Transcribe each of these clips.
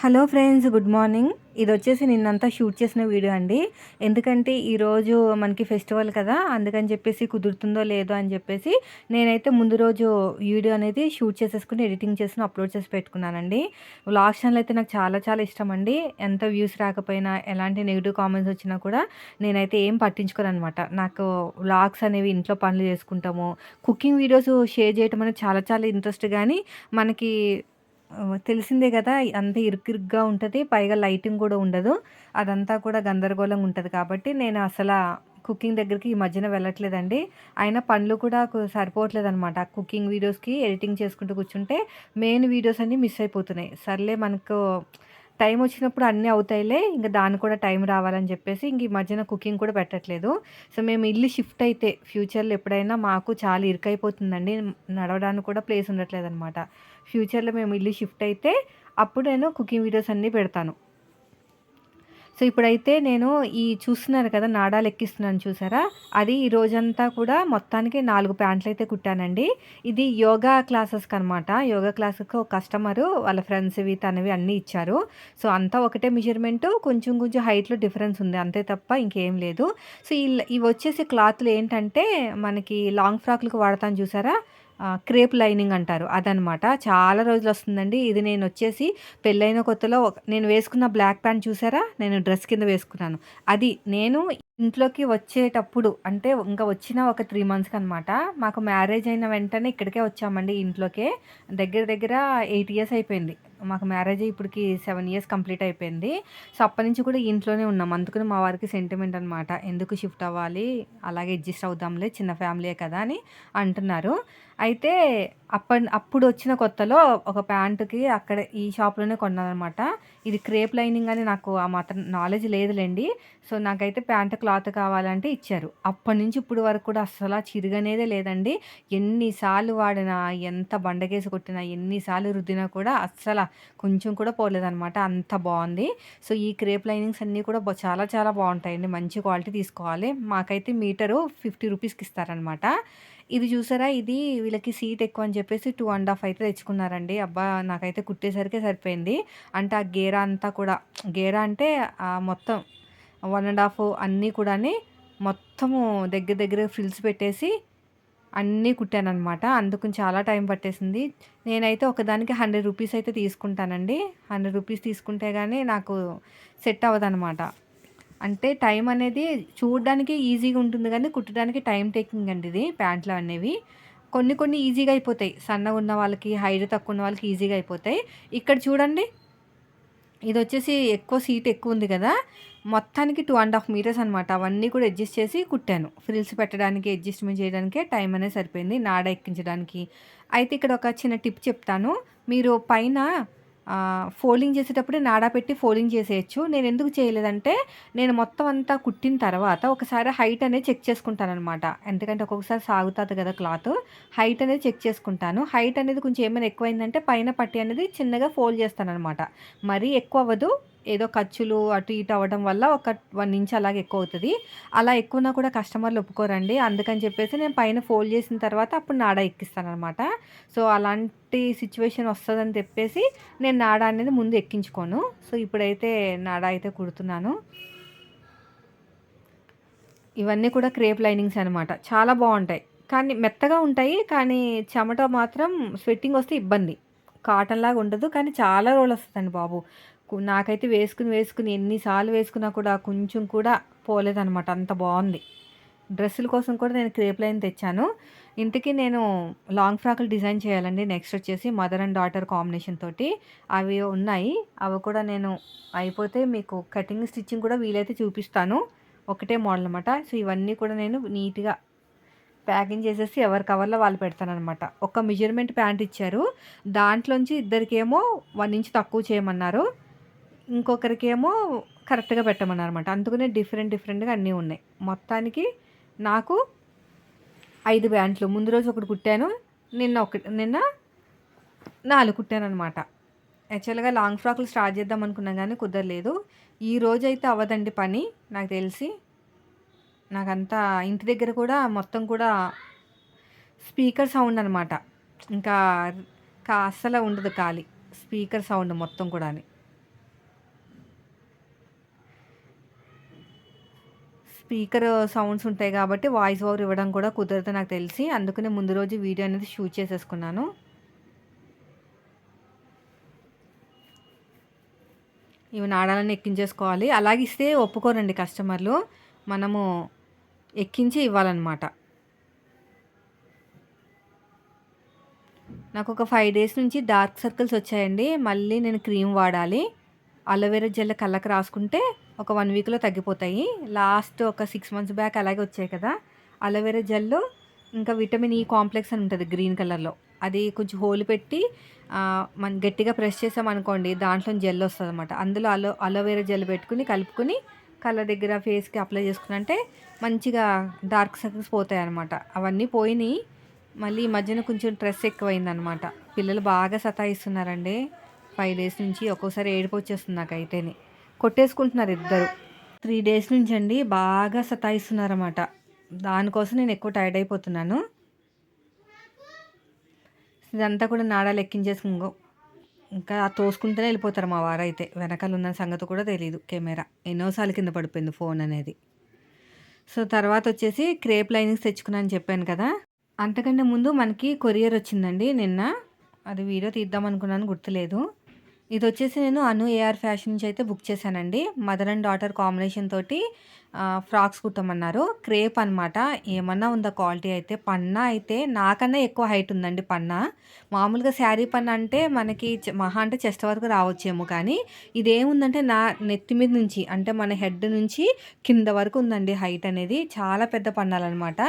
Hello friends good morning. ఇది వచ్చేసి నిన్నంతా షూట్ చేసిన వీడియో అండి. ఎందుకంటే ఈరోజు మనకి ఫెస్టివల్ కదా అందుకని చెప్పేసి కుదురుతుందో లేదో అని చెప్పేసి నేనైతే ముందు రోజు వీడియో అనేది షూట్ చేసేసుకుని ఎడిటింగ్ చేసి అప్లోడ్ చేసి పెట్టుకున్నానండి. వ్లాగ్ ఛానల్ అయితే నాకు చాలా చాలా ఇష్టం అండి. ఎంత వ్యూస్ రాకపోయినా ఎలాంటి నెగిటివ్ కామెంట్స్ వచ్చినా కూడా నేనైతే ఏం పట్టించుకోను అనమాట నాకు వ్లాగ్స్ అనేవి ఇంట్లో పనులు చేసుకుంటాము. కుకింగ్ వీడియోస్ షేర్ చేయడం అనేది చాలా చాలా ఇంట్రెస్ట్ కానీ మనకి తెలిసిందే కదా అంత ఇరుకిరుగ్గా ఉంటుంది పైగా లైటింగ్ కూడా ఉండదు. అదంతా కూడా గందరగోళంగా ఉంటుంది కాబట్టి నేను అసలు కుకింగ్ దగ్గరికి ఈ మధ్యన వెళ్ళట్లేదండి. అయినా పనులు కూడా సరిపోవట్లేదు అనమాట కుకింగ్ వీడియోస్కి ఎడిటింగ్ చేసుకుంటూ కూర్చుంటే మెయిన్ వీడియోస్ అన్నీ మిస్ అయిపోతున్నాయి. సర్లే మనకు టైం వచ్చినప్పుడు అన్నీ అవుతాయిలే ఇంకా దానికి కూడా టైం రావాలని చెప్పేసి ఇంక ఈ మధ్యన కుకింగ్ కూడా పెట్టట్లేదు. సో మేము ఇల్లు షిఫ్ట్ అయితే ఫ్యూచర్లో ఎప్పుడైనా మాకు చాలా ఇరుకైపోతుందండి. నడవడానికి కూడా ప్లేస్ ఉండట్లేదు అనమాట ఫ్యూచర్లో మేము ఇల్లు షిఫ్ట్ అయితే అప్పుడు నేను కుకింగ్ వీడియోస్ అన్నీ పెడతాను. సో ఇప్పుడైతే నేను ఈ చూస్తున్నారు కదా నాడాలు ఎక్కిస్తున్నాను చూసారా? అది ఈ రోజంతా కూడా మొత్తానికి నాలుగు ప్యాంట్లు అయితే కుట్టానండి. ఇది యోగా క్లాసెస్కి అనమాట యోగా క్లాసెస్కి ఒక కస్టమరు వాళ్ళ ఫ్రెండ్స్ ఇవి తనవి అన్నీ ఇచ్చారు. సో అంతా ఒకటే మెజర్మెంట్ కొంచెం కొంచెం హైట్లో డిఫరెన్స్ ఉంది. అంతే తప్ప ఇంకేం లేదు. సో ఇవి వచ్చేసి క్లాత్లు ఏంటంటే మనకి లాంగ్ ఫ్రాక్లకు వాడతాను చూసారా? క్రేప్ లైనింగ్ అంటారు. అదనమాట చాలా రోజులు వస్తుందండి. ఇది నేను వచ్చేసి పెళ్ళైన కొత్తలో నేను వేసుకున్న బ్లాక్ ప్యాంట్ చూసారా? నేను డ్రెస్ కింద వేసుకున్నాను. అది నేను ఇంట్లోకి వచ్చేటప్పుడు అంటే ఇంకా వచ్చిన ఒక త్రీ మంత్స్కి అనమాట మాకు మ్యారేజ్ అయిన వెంటనే ఇక్కడికే వచ్చామండి ఇంట్లోకే. దగ్గర దగ్గర ఎయిట్ ఇయర్స్ అయిపోయింది. మాకు మ్యారేజ్ ఇప్పటికి సెవెన్ ఇయర్స్ కంప్లీట్ అయిపోయింది. సో అప్పటి నుంచి కూడా ఇంట్లోనే ఉన్నాం. అందుకని మా వారికి సెంటిమెంట్ అనమాట ఎందుకు షిఫ్ట్ అవ్వాలి? అలాగే అడ్జస్ట్ అవుదాంలే చిన్న ఫ్యామిలీ కదా అని అంటున్నారు. అయితే అప్పటి అప్పుడు వచ్చిన కొత్తలో ఒక ప్యాంటుకి అక్కడ ఈ షాప్లోనే కొన్నానమాట ఇది క్రేప్ లైనింగ్ అని నాకు ఆ మాత్రం నాలెడ్జ్ లేదులేండి. సో నాకైతే ప్యాంట్ క్లాత్ కావాలంటే ఇచ్చారు. అప్పటి నుంచి ఇప్పుడు వరకు కూడా అసలు చిరుగనేదే లేదండి. ఎన్నిసార్లు వాడినా ఎంత బండకేసి కొట్టినా ఎన్నిసార్లు రుద్దినా కూడా అస్సలు కొంచెం కూడా పోలేదనమాట అంత బాగుంది. సో ఈ క్రేప్ లైనింగ్స్ అన్నీ కూడా చాలా చాలా బాగుంటాయండి. మంచి క్వాలిటీ తీసుకోవాలి. మాకైతే మీటరు ఫిఫ్టీ రూపీస్కి ఇస్తారనమాట ఇది చూసారా? ఇది వీళ్ళకి సీట్ ఎక్కువ అని చెప్పేసి టూ అండ్ హాఫ్ అయితే తెచ్చుకున్నారండి. అబ్బా! నాకైతే కుట్టేసరికి సరిపోయింది. అంటే ఆ గేరా అంతా కూడా గేరా అంటే మొత్తం వన్ అండ్ హాఫ్ అన్నీ కూడా మొత్తము దగ్గర దగ్గర ఫ్రిల్స్ పెట్టేసి అన్నీ కుట్టానమాట అందుకు చాలా టైం పట్టేసింది. నేనైతే ఒకదానికి హండ్రెడ్ రూపీస్ అయితే తీసుకుంటానండి. హండ్రెడ్ రూపీస్ తీసుకుంటే కానీ నాకు సెట్ అవ్వదనమాట అంటే టైం అనేది చూడడానికి ఈజీగా ఉంటుంది కానీ కుట్టడానికి టైం టేకింగ్ అండి ఇది ప్యాంట్లు అనేవి. కొన్ని కొన్ని ఈజీగా అయిపోతాయి. సన్నగా ఉన్న వాళ్ళకి హైట్ తక్కువ ఉన్న వాళ్ళకి ఈజీగా అయిపోతాయి. ఇక్కడ చూడండి. ఇది వచ్చేసి ఎక్కువ సీట్ ఎక్కువ ఉంది కదా. మొత్తానికి టూ అండ్ హాఫ్ మీటర్స్ అనమాట అవన్నీ కూడా అడ్జస్ట్ చేసి కుట్టాను. ఫ్రిల్స్ పెట్టడానికి అడ్జస్ట్మెంట్ చేయడానికే టైం అనేది సరిపోయింది. నాడ ఎక్కించడానికి. అయితే ఇక్కడ ఒక చిన్న టిప్ చెప్తాను. మీరు పైన ఫోల్డింగ్ చేసేటప్పుడే నాడా పెట్టి ఫోల్డింగ్ చేసేయచ్చు. నేను ఎందుకు చేయలేదంటే నేను మొత్తం అంతా కుట్టిన తర్వాత ఒకసారి హైట్ అనేది చెక్ చేసుకుంటాను అనమాట ఎందుకంటే ఒక్కొక్కసారి సాగుతుంది కదా క్లాత్. హైట్ అనేది చెక్ చేసుకుంటాను. హైట్ అనేది కొంచెం ఏమైనా ఎక్కువైందంటే పైన పట్టి అనేది చిన్నగా ఫోల్డ్ చేస్తాను అనమాట మరీ ఎక్కువ అవ్వదు. ఏదో ఖర్చులు అటు ఇటు అవ్వడం వల్ల ఒక వన్ ఇంచ్ అలాగే ఎక్కువ అవుతుంది అలా ఎక్కువనా కూడా కస్టమర్లు ఒప్పుకోరండి. అందుకని చెప్పేసి నేను పైన ఫోల్డ్ చేసిన తర్వాత అప్పుడు నాడ ఎక్కిస్తాను అనమాట సో అలాంటి సిచ్యువేషన్ వస్తుందని చెప్పేసి నేను నాడ అనేది ముందు ఎక్కించుకోను. సో ఇప్పుడైతే నాడ అయితే కుడుతున్నాను. ఇవన్నీ కూడా క్రేప్ లైనింగ్స్ అనమాట చాలా బాగుంటాయి. కానీ మెత్తగా ఉంటాయి. కానీ చెమట మాత్రం స్వెట్టింగ్ వస్తే ఇబ్బంది. కాటన్ లాగా ఉండదు. కానీ చాలా రోజులు వస్తుందండి బాబు. నాకైతే వేసుకుని వేసుకుని ఎన్నిసార్లు వేసుకున్నా కూడా కొంచెం కూడా పోలేదనమాట అంత బాగుంది. డ్రెస్సుల కోసం కూడా నేను క్రేప్ లైన్ తెచ్చాను. ఇంటికి నేను లాంగ్ ఫ్రాక్లు డిజైన్ చేయాలండి నెక్స్ట్ వచ్చేసి మదర్ అండ్ డాటర్ కాంబినేషన్ తోటి. అవి ఉన్నాయి. అవి కూడా నేను అయిపోతే మీకు కటింగ్ స్టిచ్చింగ్ కూడా వీలైతే చూపిస్తాను. ఒకటే మోడల్ అనమాట సో ఇవన్నీ కూడా నేను నీట్గా ప్యాకింగ్ చేసేసి ఎవరి కవర్లో వాళ్ళు పెడతానమాట ఒక మెజర్మెంట్ ప్యాంట్ ఇచ్చారు. దాంట్లోంచి ఇద్దరికేమో వన్ ఇంచ్ తక్కువ చేయమన్నారు. ఇంకొకరికేమో కరెక్ట్గా పెట్టమన్నారన్నమాట. అందుకనే డిఫరెంట్ డిఫరెంట్గా అన్నీ ఉన్నాయి. మొత్తానికి నాకు ఐదు బ్యాంట్లు ముందు రోజు ఒకటి కుట్టాను. నిన్న ఒకటి నిన్న నాలుగు కుట్టాను అనమాట యాక్చువల్గా లాంగ్ ఫ్రాక్లు స్టార్ట్ చేద్దాం అనుకున్నా కానీ కుదరలేదు. ఈ రోజు అయితే అవ్వదండి పని నాకు తెలిసి. నాకంతా ఇంటి దగ్గర కూడా మొత్తం కూడా స్పీకర్ సౌండ్ అనమాట ఇంకా అస్సలు ఉండదు ఖాళీ. స్పీకర్ సౌండ్ మొత్తం కూడా స్పీకర్ సౌండ్స్ ఉంటాయి కాబట్టి వాయిస్ ఓవర్ ఇవ్వడం కూడా కుదరదు నాకు తెలిసి. అందుకనే ముందు రోజు వీడియో అనేది షూట్ చేసేసుకున్నాను. ఇవి నాడాలని ఎక్కించేసుకోవాలి. అలాగే ఇస్తే ఒప్పుకోరండి కస్టమర్లు. మనము ఎక్కించి ఇవ్వాలన్నమాట. నాకు ఒక ఫైవ్ డేస్ నుంచి డార్క్ సర్కిల్స్ వచ్చాయండి. మళ్ళీ నేను క్రీమ్ వాడాలి. అలోవెరా జెల్ కళ్ళకి రాసుకుంటే ఒక వన్ వీక్లో తగ్గిపోతాయి. లాస్ట్ ఒక సిక్స్ మంత్స్ బ్యాక్ అలాగే వచ్చాయి కదా. అలోవెరా జెల్లో ఇంకా విటమిన్ ఈ కాంప్లెక్స్ అని ఉంటుంది గ్రీన్ కలర్లో అది కొంచెం హోల్ పెట్టి మనం గట్టిగా ప్రెస్ చేసామనుకోండి దాంట్లో జెల్ వస్తుంది అనమాట అందులో అలో అలోవెరా జెల్ పెట్టుకుని కలుపుకొని కళ్ళ దగ్గర ఫేస్కి అప్లై చేసుకున్నంటే మంచిగా డార్క్ సర్కిల్స్ పోతాయి అనమాట అవన్నీ పోయినాయి. మళ్ళీ ఈ మధ్యన కొంచెం స్ట్రెస్ ఎక్కువైందనమాట పిల్లలు బాగా సతాయిస్తున్నారండి. ఫైవ్ డేస్ నుంచి ఒక్కోసారి ఏడుపు వచ్చేస్తుంది నాకైతేనే. కొట్టేసుకుంటున్నారు ఇద్దరు. త్రీ డేస్ నుంచి అండి బాగా సతాయిస్తున్నారన్నమాట. దానికోసం నేను ఎక్కువ టైర్డ్ అయిపోతున్నాను. ఇదంతా కూడా నాడా ఎక్కించేసి ఇంకా తోసుకుంటూనే వెళ్ళిపోతారు మా వారు అయితే వెనకాల ఉన్న సంగతి కూడా తెలియదు కెమెరా. ఎన్నోసార్లు కింద పడిపోయింది ఫోన్ అనేది. సో తర్వాత వచ్చేసి క్రేప్ లైనింగ్స్ తెచ్చుకున్నాను చెప్పాను కదా. అంతకంటే ముందు మనకి కొరియర్ వచ్చిందండి నిన్న. అది వీడియో తీద్దాం అనుకున్నాను గుర్తులేదు. ఇది వచ్చేసి నేను అను ఏఆర్ ఫ్యాషన్ నుంచి అయితే బుక్ చేశానండి. మదర్ అండ్ డాటర్ కాంబినేషన్ తోటి ఫ్రాక్స్ కుట్టమన్నారు. క్రేప్ అనమాట ఏమన్నా ఉందా క్వాలిటీ అయితే? పన్నా అయితే నాకన్నా ఎక్కువ హైట్ ఉందండి పన్నా. మామూలుగా శారీ పన్నా అంటే మనకి మహా అంటే చెస్ట్ వరకు రావచ్చేమో కానీ ఇదేముందంటే నా నెత్తి మీద నుంచి అంటే మన హెడ్ నుంచి కింద వరకు ఉందండి హైట్ అనేది. చాలా పెద్ద పన్నాలన్నమాట.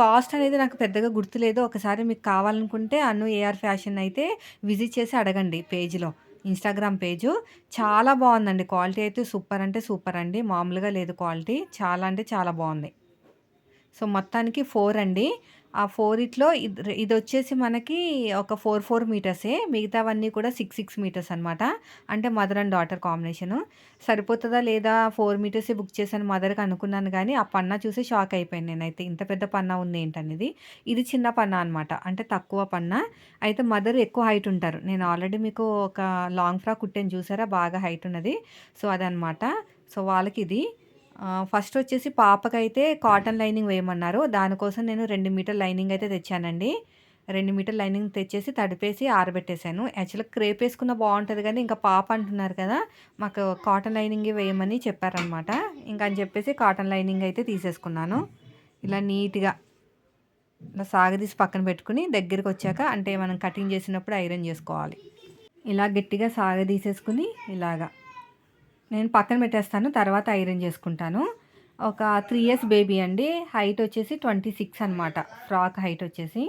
కాస్ట్ అనేది నాకు పెద్దగా గుర్తులేదు. ఒకసారి మీకు కావాలనుకుంటే అను ఏఆర్ ఫ్యాషన్ అయితే విజిట్ చేసి అడగండి పేజీలో. Instagram page. చాలా బాగుందండి. క్వాలిటీ అయితే సూపర్ అంటే సూపర్ అండి. మామూలుగా లేదు క్వాలిటీ. చాలా అంటే చాలా బాగుంది. సో మొత్తానికి ఫోర్ అండి. ఆ ఫోర్ ఇట్లో ఇది వచ్చేసి మనకి ఒక ఫోర్ ఫోర్ మీటర్సే మిగతావన్నీ కూడా సిక్స్ సిక్స్ మీటర్స్ అనమాట అంటే మదర్ అండ్ డాటర్ కాంబినేషను. సరిపోతుందా లేదా ఫోర్ మీటర్సే బుక్ చేశాను మదర్కి అనుకున్నాను కానీ ఆ పన్నా చూసి షాక్ అయిపోయాను నేనైతే. ఇంత పెద్ద పన్నా ఉంది ఏంటనేది. ఇది చిన్న పన్నా అనమాట అంటే తక్కువ పన్నా. అయితే మదర్ ఎక్కువ హైట్ ఉంటారు. నేను ఆల్రెడీ మీకు ఒక లాంగ్ ఫ్రాక్ కుట్టాను చూసారా? బాగా హైట్ ఉన్నది. సో అదనమాట సో వాళ్ళకి ఇది ఫస్ట్ వచ్చేసి పాపకైతే కాటన్ లైనింగ్ వేయమన్నారు. దానికోసం నేను రెండు మీటర్ లైనింగ్ అయితే తెచ్చానండి. రెండు మీటర్ లైనింగ్ తెచ్చేసి తడిపేసి ఆరబెట్టేశాను. యాక్చువల్గా క్రేప్ వేసుకున్న బాగుంటుంది కానీ ఇంకా పాప అంటున్నారు కదా మాకు కాటన్ లైనింగ్ వేయమని చెప్పారనమాట ఇంకా అని చెప్పేసి కాటన్ లైనింగ్ అయితే తీసేసుకున్నాను. ఇలా నీట్గా ఇలా సాగదీసి పక్కన పెట్టుకుని దగ్గరికి వచ్చాక అంటే మనం కటింగ్ చేసినప్పుడు ఐరన్ చేసుకోవాలి. ఇలా గట్టిగా సాగదీసేసుకుని ఇలాగా. నేను పక్కన పెట్టేస్తాను తర్వాత ఐరన్ చేసుకుంటాను. ఒక త్రీ ఇయర్స్ బేబీ అండి. హైట్ వచ్చేసి ట్వంటీ సిక్స్ అనమాట ఫ్రాక్ హైట్ వచ్చేసి.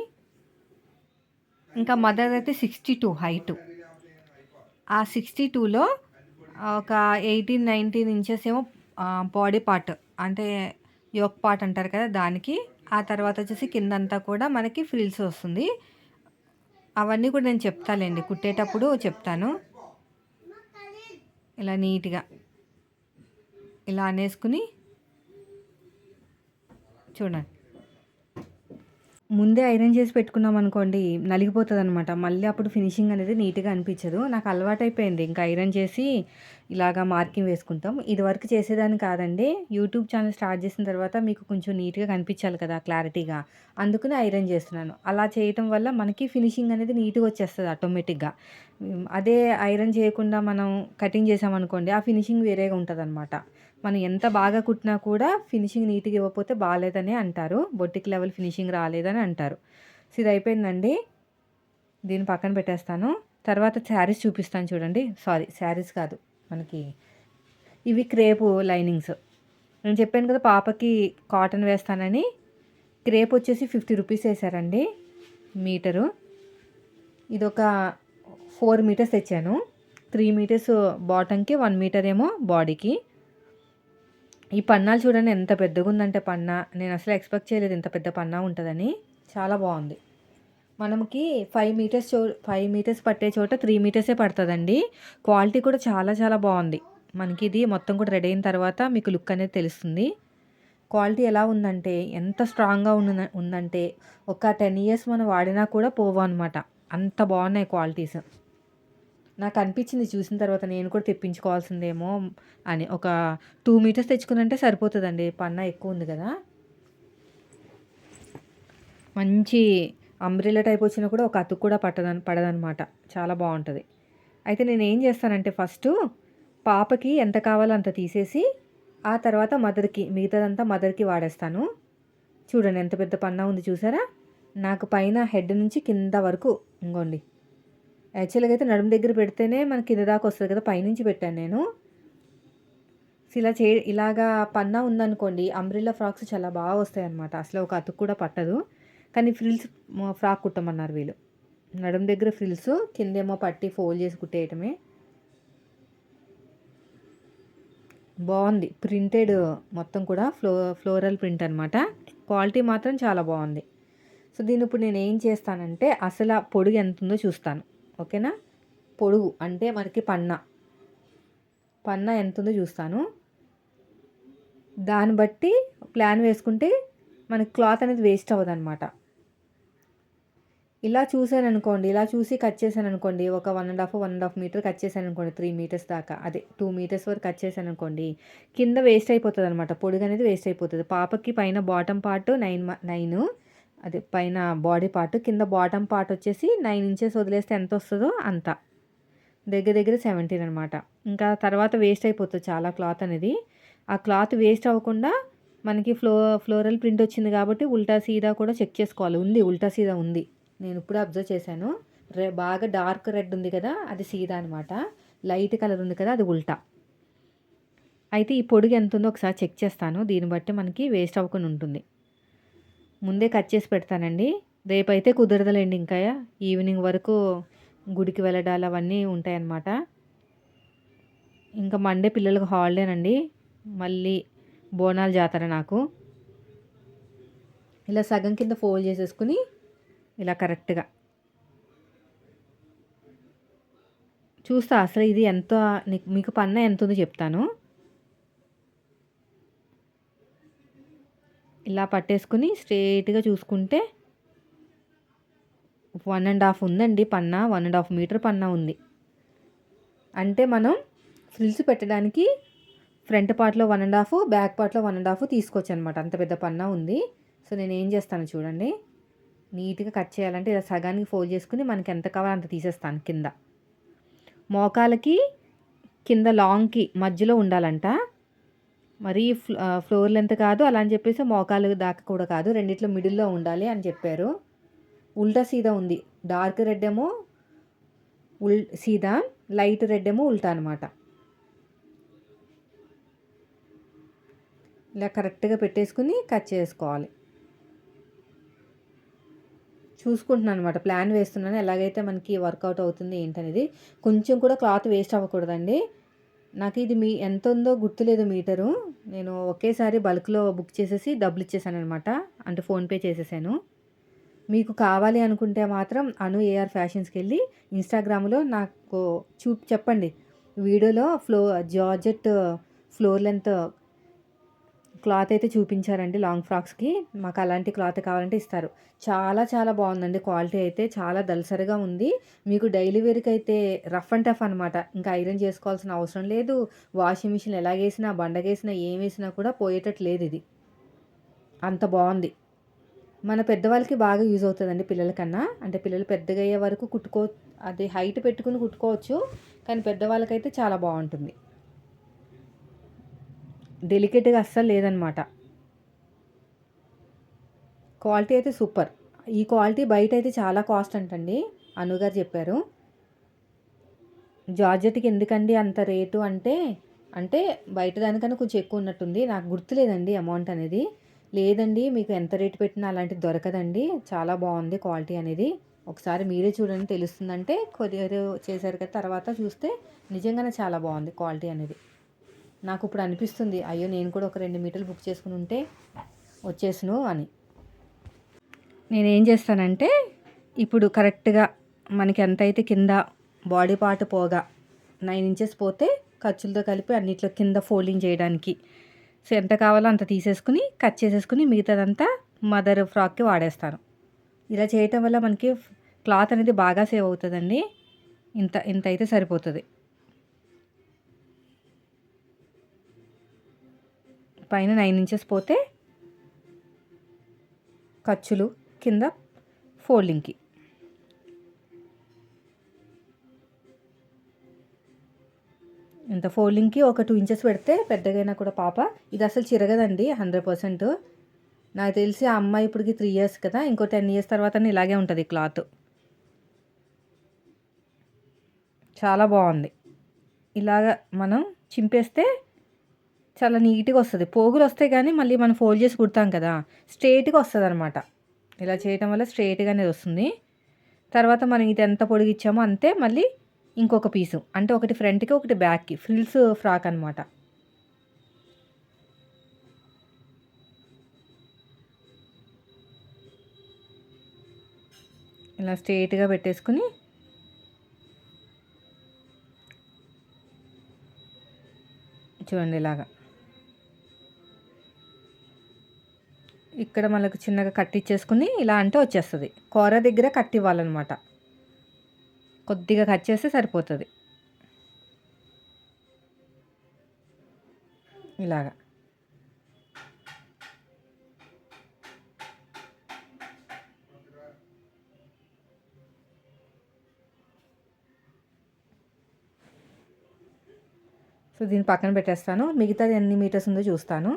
ఇంకా మదర్ అయితే సిక్స్టీ టూ హైటు ఆ సిక్స్టీ టూలో ఒక ఎయిటీన్ నైన్టీన్ ఇంచెస్ ఏమో బాడీ పార్ట్ అంటే యోక్ పార్ట్ అంటారు కదా దానికి. ఆ తర్వాత వచ్చేసి కిందంతా కూడా మనకి ఫ్రిల్స్ వస్తుంది. అవన్నీ కూడా నేను చెప్తాలేండి. కుట్టేటప్పుడు చెప్తాను. ఇలా నీట్గా. ఇలా అనేసుకుని చూడండి. ముందే ఐరన్ చేసి పెట్టుకున్నాం అనుకోండి నలిగిపోతుంది అనమాట మళ్ళీ అప్పుడు ఫినిషింగ్ అనేది నీట్గా అనిపించదు. నాకు అలవాటైపోయింది. ఇంకా ఐరన్ చేసి ఇలాగా మార్కింగ్ వేసుకుంటాం. ఇది వరకు చేసేదాన్ని కాదండి. యూట్యూబ్ ఛానల్ స్టార్ట్ చేసిన తర్వాత మీకు కొంచెం నీట్గా కనిపించాలి కదా క్లారిటీగా. అందుకని ఐరన్ చేస్తున్నాను. అలా చేయటం వల్ల మనకి ఫినిషింగ్ అనేది నీట్గా వచ్చేస్తుంది ఆటోమేటిక్గా. అదే ఐరన్ చేయకుండా మనం కటింగ్ చేసామనుకోండి ఆ ఫినిషింగ్ వేరేగా ఉంటుంది అనమాట మనం ఎంత బాగా కుట్టినా కూడా ఫినిషింగ్ నీట్గా ఇవ్వకపోతే బాగాలేదని అంటారు. బొట్టికి లెవెల్ ఫినిషింగ్ రాలేదని అంటారు. సో ఇది అయిపోయిందండి. దీన్ని పక్కన పెట్టేస్తాను. తర్వాత శారీస్ చూపిస్తాను చూడండి. సారీ శారీస్ కాదు. మనకి ఇవి క్రేపు లైనింగ్స్. నేను చెప్పాను కదా పాపకి కాటన్ వేస్తానని. క్రేప్ వచ్చేసి ఫిఫ్టీ రూపీస్ వేసారండి మీటరు. ఇది ఒక ఫోర్ మీటర్స్ తెచ్చాను త్రీ మీటర్స్ బాటంకి వన్ మీటర్ ఏమో బాడీకి ఈ పన్నాలు చూడండి ఎంత పెద్దగా ఉందంటే పన్నా. నేను అసలు ఎక్స్పెక్ట్ చేయలేదు ఇంత పెద్ద పన్నా ఉంటుందని. చాలా బాగుంది. మనకి ఫైవ్ మీటర్స్ చో ఫైవ్ మీటర్స్ పట్టే చోట త్రీ మీటర్సే పడుతుందండి. క్వాలిటీ కూడా చాలా చాలా బాగుంది. మనకి ఇది మొత్తం కూడా రెడీ అయిన తర్వాత మీకు లుక్ అనేది తెలుస్తుంది. క్వాలిటీ ఎలా ఉందంటే ఎంత స్ట్రాంగ్గా ఉన్న ఉందంటే ఒక టెన్ ఇయర్స్ మనం వాడినా కూడా పోవు అనమాట అంత బాగున్నాయి క్వాలిటీస్ నాకు అనిపించింది చూసిన తర్వాత నేను కూడా తెప్పించుకోవాల్సిందేమో అని. ఒక టూ మీటర్స్ తెచ్చుకుందంటే సరిపోతుందండి. పన్న ఎక్కువ ఉంది కదా. మంచి అంబ్రెల్లా టైప్ వచ్చినా కూడా ఒక అతుకు కూడా పట్టదని పడదనమాట. చాలా బాగుంటుంది. అయితే నేను ఏం చేస్తానంటే ఫస్ట్ పాపకి ఎంత కావాలో అంత తీసేసి ఆ తర్వాత మదర్కి మిగతాదంతా మదర్కి వాడేస్తాను. చూడండి ఎంత పెద్ద పన్నా ఉంది చూసారా? నాకు పైన హెడ్ నుంచి కింద వరకు ఇంకోండి యాక్చువల్గా అయితే నడుము దగ్గర పెడితేనే మన కింద దాకా వస్తుంది కదా పైనుంచి పెట్టాను నేను. ఇలా చే ఇలాగా పన్నా ఉందనుకోండి అంబ్రిల్లా ఫ్రాక్స్ చాలా బాగా వస్తాయి అసలు ఒక అతుకు కూడా పట్టదు. కానీ ఫ్రిల్స్ ఫ్రాక్ కుట్టమన్నారు వీళ్ళు. నడుము దగ్గర ఫ్రిల్స్ కిందేమో పట్టి ఫోల్డ్ చేసి కుట్టేయటమే. బాగుంది. ప్రింటెడ్ మొత్తం కూడా ఫ్లో ఫ్లోరల్ ప్రింట్ అనమాట క్వాలిటీ మాత్రం చాలా బాగుంది. సో దీని ఇప్పుడు నేను ఏం చేస్తానంటే అసలు ఆ పొడుగు ఎంత ఉందో చూస్తాను. ఓకేనా? పొడుగు అంటే మనకి పన్న. పన్న ఎంత ఉందో చూస్తాను. దాన్ని బట్టి ప్లాన్ వేసుకుంటే మనకి క్లాత్ అనేది వేస్ట్ అవ్వదు అనమాట ఇలా చూసాను అనుకోండి ఇలా చూసి కట్ చేశాను అనుకోండి ఒక one and half one and half metre cut చేశాను అనుకోండి త్రీ మీటర్స్ దాకా అదే టూ మీటర్స్ వరకు కట్ చేశాను అనుకోండి కింద వేస్ట్ అయిపోతుంది అనమాట పొడుగు అనేది వేస్ట్ అయిపోతుంది. పాపకి పైన బాటమ్ పార్ట్ నైన్ నైన్ అది పైన బాడీ పార్ట్ కింద బాటమ్ పార్ట్ వచ్చేసి నైన్ ఇంచెస్ వదిలేస్తే ఎంత వస్తుందో అంత. దగ్గర దగ్గర సెవెంటీన్ అనమాట ఇంకా తర్వాత వేస్ట్ అయిపోతుంది చాలా క్లాత్ అనేది. ఆ క్లాత్ వేస్ట్ అవ్వకుండా మనకి ఫ్లో ఫ్లోరల్ ప్రింట్ వచ్చింది కాబట్టి ఉల్టా సీదా కూడా చెక్ చేసుకోవాలి. ఉంది ఉల్టా సీదా ఉంది. నేను ఇప్పుడు అబ్జర్వ్ చేశాను. రె బాగా డార్క్ రెడ్ ఉంది కదా అది సీదా అనమాట లైట్ కలర్ ఉంది కదా అది ఉల్టా. అయితే ఈ పొడుగు ఎంత ఉందో ఒకసారి చెక్ చేస్తాను. దీన్ని బట్టి మనకి వేస్ట్ అవ్వకుండా ఉంటుంది. ముందే కట్ చేసి పెడతానండి. రేపైతే కుదరదులేండి ఇంకా. ఈవినింగ్ వరకు గుడికి వెళ్ళడాలు అవన్నీ ఉంటాయన్నమాట. ఇంకా మండే పిల్లలకు హాలిడేనండి. మళ్ళీ బోనాలు జాతర నాకు. ఇలా సగం కింద ఫోల్డ్ చేసేసుకుని ఇలా కరెక్ట్గా. చూస్తా అసలు ఇది ఎంత మీకు పన్న ఎంత ఉందో చెప్తాను. ఇలా పట్టేసుకుని స్ట్రేట్గా చూసుకుంటే వన్ అండ్ హాఫ్ ఉందండి పన్న వన్ అండ్ హాఫ్ మీటర్ పన్న ఉంది. అంటే మనం ఫ్రిల్స్ పెట్టడానికి ఫ్రంట్ పార్ట్లో వన్ అండ్ హాఫ్ బ్యాక్ పార్ట్లో వన్ అండ్ హాఫ్ తీసుకోవచ్చు అనమాట అంత పెద్ద పన్న ఉంది. సో నేను ఏం చేస్తాను చూడండి. నీట్గా కట్ చేయాలంటే ఇలా సగానికి ఫోల్డ్ చేసుకుని మనకి ఎంత కావాలో అంత తీసేస్తాను కింద. మోకాలకి కింద లాంగ్కి మధ్యలో ఉండాలంట. మరీ ఫ్లోర్ లెంత్ కాదు అలా అని చెప్పేసి మోకాలు దాకా కూడా కాదు రెండిట్లో మిడిల్లో ఉండాలి అని చెప్పారు. ఉల్టా సీదా ఉంది. డార్క్ రెడ్ ఏమో ఉల్ సీదా లైట్ రెడ్ ఏమో ఉల్టా అనమాట ఇలా కరెక్ట్గా పెట్టేసుకుని కట్ చేసుకోవాలి. చూసుకుంటున్నాను అనమాట ప్లాన్ వేస్తున్నాను. ఎలాగైతే మనకి వర్కౌట్ అవుతుంది ఏంటనేది. కొంచెం కూడా క్లాత్ వేస్ట్ అవ్వకూడదండి. నాకు ఇది మీ ఎంత ఉందో గుర్తులేదు మీటరు. నేను ఒకేసారి బల్క్లో బుక్ చేసేసి డబ్బులు ఇచ్చేసాను అనమాట అంటే ఫోన్పే చేసేసాను. మీకు కావాలి అనుకుంటే మాత్రం అను ఏఆర్ ఫ్యాషన్స్కి వెళ్ళి ఇన్స్టాగ్రామ్లో నాకు చూ చెప్పండి. వీడియోలో flow georgette floor length cloth అయితే చూపించారండి లాంగ్ ఫ్రాక్స్కి. మాకు అలాంటి క్లాత్ కావాలంటే ఇస్తారు. చాలా చాలా బాగుందండి క్వాలిటీ అయితే. చాలా దలసరిగా ఉంది. మీకు డైలీ వేర్కి అయితే రఫ్ అండ్ టఫ్ అనమాట ఇంకా ఐరన్ చేసుకోవాల్సిన అవసరం లేదు. వాషింగ్ మిషన్ ఎలాగేసినా బండగేసినా ఏం వేసినా కూడా పోయేటట్టు లేదు ఇది. అంత బాగుంది. మన పెద్దవాళ్ళకి బాగా యూజ్ అవుతుందండి పిల్లలకన్నా. అంటే పిల్లలు పెద్దగా అయ్యే వరకు కుట్టుకో అది హైట్ పెట్టుకుని కుట్టుకోవచ్చు. కానీ పెద్దవాళ్ళకైతే చాలా బాగుంటుంది. డెలికేట్గా అస్సలు లేదనమాట. క్వాలిటీ అయితే సూపర్. ఈ క్వాలిటీ బయట అయితే చాలా కాస్ట్ అంటండి. అనుగారు చెప్పారు. జార్జెట్కి ఎందుకండి అంత రేటు అంటే అంటే బయట దానికన్నా కొంచెం ఎక్కువ ఉన్నట్టుంది. నాకు గుర్తులేదండి అమౌంట్ అనేది. లేదండి మీకు ఎంత రేటు పెట్టినా అలాంటిది దొరకదండి. చాలా బాగుంది క్వాలిటీ అనేది. ఒకసారి మీరే చూడండి తెలుస్తుందంటే కొరియర్ చేశారు కదా తర్వాత చూస్తే నిజంగానే చాలా బాగుంది క్వాలిటీ అనేది. నాకు ఇప్పుడు అనిపిస్తుంది అయ్యో నేను కూడా ఒక రెండు మీటర్లు బుక్ చేసుకుని ఉంటే వచ్చేసును అని. నేనేం చేస్తానంటే ఇప్పుడు కరెక్ట్గా మనకి ఎంత అయితే కింద బాడీ పార్ట్ పోగా నైన్ ఇంచెస్ పోతే ఖర్చులతో కలిపి అన్నిట్లో కింద ఫోల్డింగ్ చేయడానికి. సో ఎంత కావాలో అంత తీసేసుకుని కట్ చేసేసుకుని మిగతాదంతా మదర్ ఫ్రాక్కి వాడేస్తాను. ఇలా చేయటం వల్ల మనకి క్లాత్ అనేది బాగా సేవ్ అవుతుందండి. ఇంత ఇంత అయితే సరిపోతుంది. పైన నైన్ ఇంచెస్ పోతే ఖర్చులు కింద ఫోల్డింగ్కి. ఇంత ఫోల్డింగ్కి ఒక టూ ఇంచెస్ పెడితే పెద్దగైనా కూడా పాప. ఇది అసలు చిరగదండి హండ్రెడ్ పర్సెంట్. నాకు తెలిసి ఆ అమ్మాయి ఇప్పటికి త్రీ ఇయర్స్ కదా. ఇంకో టెన్ ఇయర్స్ తర్వాత ఇలాగే ఉంటుంది క్లాత్. చాలా బాగుంది. ఇలాగ మనం చింపేస్తే చాలా నీట్గా వస్తుంది. పోగులు వస్తాయి కానీ మళ్ళీ మనం ఫోల్డ్ చేసి కుడతాం కదా స్ట్రైట్గా వస్తుంది అనమాట ఇలా చేయటం వల్ల స్ట్రైట్గానే వస్తుంది. తర్వాత మనం ఇది ఎంత పొడిగిచ్చామో అంతే మళ్ళీ ఇంకొక పీసు. అంటే ఒకటి ఫ్రంట్కి ఒకటి బ్యాక్కి. ఫ్రిల్స్ ఫ్రాక్ అనమాట ఇలా స్ట్రైట్గా పెట్టేసుకుని చూడండి ఇలాగా. ఇక్కడ మనకు చిన్నగా కట్టించేసుకుని ఇలా అంటే వచ్చేస్తుంది. కూర దగ్గర కట్ ఇవ్వాలన్నమాట కొద్దిగా కట్ చేస్తే సరిపోతుంది. ఇలాగా. సో దీన్ని పక్కన పెట్టేస్తాను. మిగతాది ఎన్ని మీటర్స్ ఉందో చూస్తాను.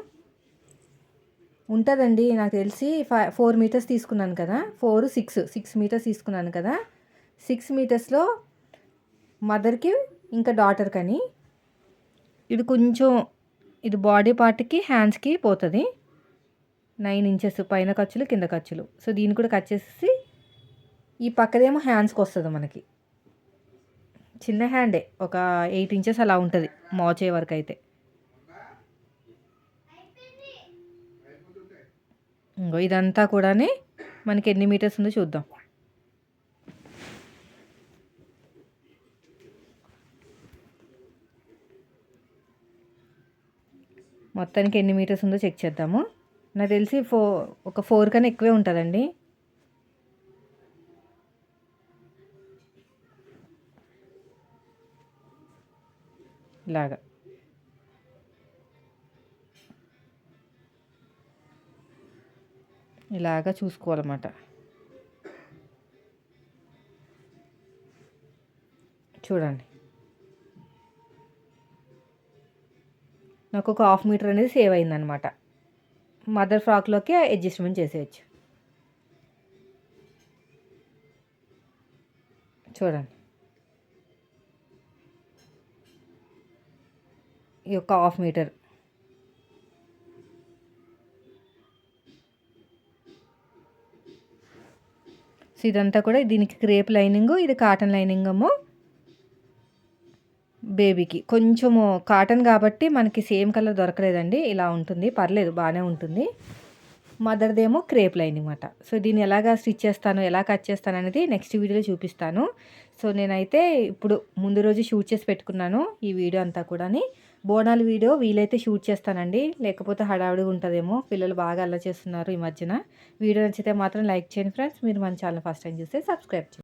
ఉంటుందండి నాకు తెలిసి ఫైవ్ ఫోర్ మీటర్స్ తీసుకున్నాను కదా. ఫోర్ సిక్స్ సిక్స్ మీటర్స్ తీసుకున్నాను కదా. సిక్స్ మీటర్స్లో మదర్కి ఇంకా డాటర్ కానీ ఇది కొంచెం ఇది బాడీ పార్ట్కి హ్యాండ్స్కి పోతుంది. నైన్ ఇంచెస్ పైన ఖర్చులు కింద ఖర్చులు. సో దీన్ని కూడా కట్ చేసి ఈ పక్కదేమో హ్యాండ్స్కి వస్తుంది మనకి. చిన్న హ్యాండే ఒక ఎయిట్ ఇంచెస్ అలా ఉంటుంది మోచే వరకు అయితే ఇంకో ఇదంతా కూడా మనకి ఎన్ని మీటర్స్ ఉందో చూద్దాం. మొత్తానికి ఎన్ని మీటర్స్ ఉందో చెక్ చేద్దాము. నాకు తెలిసి ఫో ఒక ఫోర్ కన్నా ఎక్కువే ఉంటుందండి. ఇలాగా. ఇలాగా చూసుకోవాలన్నమాట. చూడండి. నాకు ఒక హాఫ్ మీటర్ అనేది సేవ్ అయిందనమాట మదర్ ఫ్రాక్లోకి అడ్జస్ట్మెంట్ చేసేయచ్చు. చూడండి. ఈ యొక్క హాఫ్ మీటర్ సో ఇదంతా కూడా దీనికి క్రేప్ లైనింగ్ ఇది కాటన్ లైనింగ్ ఏమో బేబీకి కొంచెము కాటన్ కాబట్టి మనకి సేమ్ కలర్ దొరకలేదండి. ఇలా ఉంటుంది. పర్లేదు బాగానే ఉంటుంది. మదర్దేమో క్రేప్ లైన్ అనమాట సో దీన్ని ఎలాగా స్టిచ్ చేస్తాను ఎలా కట్ చేస్తాను అనేది నెక్స్ట్ వీడియోలో చూపిస్తాను. సో నేనైతే ఇప్పుడు ముందు రోజు షూట్ చేసి పెట్టుకున్నాను ఈ వీడియో అంతా కూడా బోనాల వీడియో వీలైతే షూట్ చేస్తానండి. లేకపోతే హడావుడిగా ఉంటుందేమో. పిల్లలు బాగా అల్ల చేస్తున్నారు ఈ మధ్యన. వీడియో నచ్చితే మాత్రం లైక్ చేయండి ఫ్రెండ్స్. మీరు మన ఛానల్ ఫస్ట్ టైం చూస్తే సబ్స్క్రైబ్ చేయండి.